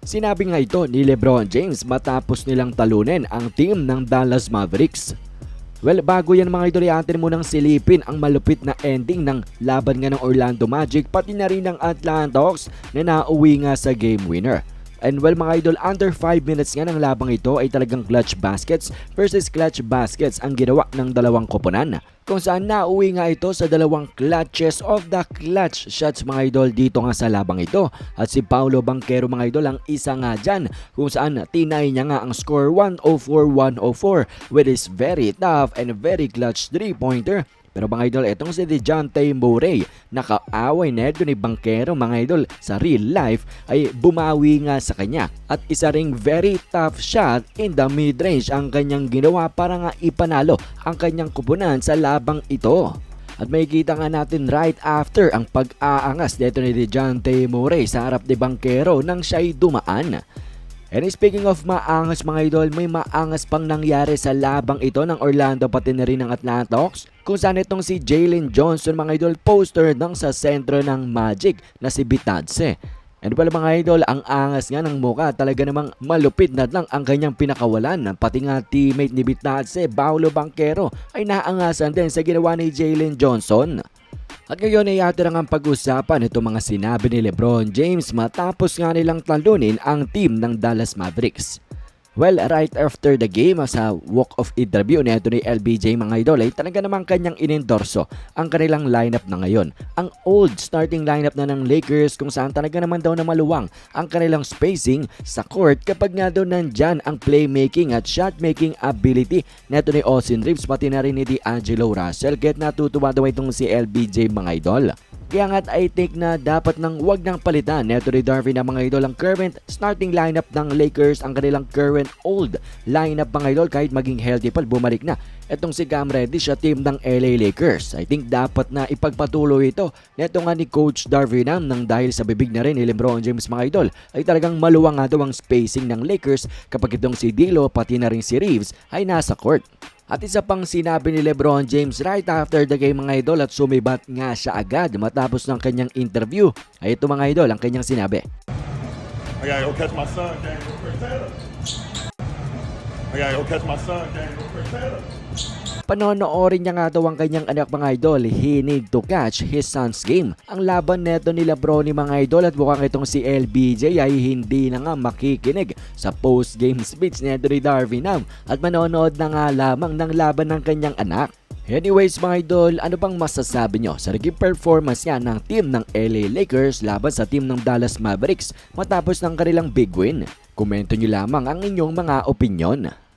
Sinabi nga ito ni Lebron James matapos nilang talunin ang team ng Dallas Mavericks. Well, bago yan mga idol, atin munang silipin ang malupit na ending ng laban nga ng Orlando Magic pati na rin ng Atlanta Hawks na nauwi nga sa game winner. And well mga idol, under 5 minutes nga ng labang ito ay talagang clutch baskets versus clutch baskets ang ginawa ng dalawang koponan. Kung saan nauwi nga ito sa dalawang clutches of the clutch shots mga idol dito nga sa labang ito. At si Paulo Banquero mga idol ang isa nga dyan kung saan tinay niya nga ang score 104-104 with his very tough and very clutch 3-pointer pero mga idol, etong si Dejante Murray, nakaaway na ito ni Bankero mga idol sa real life ay bumawi nga sa kanya. At isa ring very tough shot in the mid-range ang kanyang ginawa para nga ipanalo ang kanyang kupunan sa labang ito. At may kita nga natin right after ang pag-aangas dito ni Dejante Murray sa harap ni Bankero nang siya'y dumaan. And speaking of maangas mga idol, may maangas pang nangyari sa labang ito ng Orlando pati na rin ng Atlanta Hawks kung saan itong si Jalen Johnson mga idol poster ng sa sentro ng Magic na si Bitadze. And well mga idol, ang angas nga ng muka talaga namang malupit na lang ang kanyang pinakawalan. Pati nga teammate ni Bitadze, Paulo Banquero ay naangasan din sa ginawa ni Jalen Johnson. At ngayon ay atin ang pag-usapan itong mga sinabi ni Lebron James matapos nga nilang talunin ang team ng Dallas Mavericks. Well, right after the game sa walk of interview ni Anthony LBJ mga idol ay talaga namang kanyang inendorso ang kanilang lineup na ngayon. Ang old starting lineup na ng Lakers kung saan talaga naman daw na maluwang ang kanilang spacing sa court kapag nga daw nandyan ang playmaking at shot making ability neto ni Austin Reeves pati na rin ni D'Angelo Russell. Get natutuwa daw itong si LBJ mga idol. Kaya nga't I think na dapat nang wag nang palitan neto ni Darvin ang mga idol ang current starting lineup ng Lakers ang kanilang current old lineup mga idol kahit maging healthy pa bumalik na etong si Cam Reddish sa team ng LA Lakers. I think dapat na ipagpatuloy ito neto nga ni Coach Darvin Ham nang dahil sa bibig na rin ni LeBron James mga idol ay talagang maluwang nga daw ang spacing ng Lakers kapag itong si Dilo pati na rin si Reeves ay nasa court. At isa pang sinabi ni Lebron James right after the game mga idol at sumibat nga siya agad matapos ng kanyang interview. Ay ito mga idol ang kanyang sinabi. I gotta go catch my son. I gotta go catch my son, Cortez. Panonoorin niya nga daw ang kanyang anak mga idol, he need to catch his son's game. Ang laban neto ni Lebron ni mga idol at mukhang itong si LBJ ay hindi na nga makikinig sa post-game speech ni Anthony Darvin Ham at manonood na nga lamang ng laban ng kanyang anak. Anyways mga idol, ano bang masasabi nyo sa naging performance nga ng team ng LA Lakers laban sa team ng Dallas Mavericks matapos ng kanilang big win? Komento nyo lamang ang inyong mga opinion.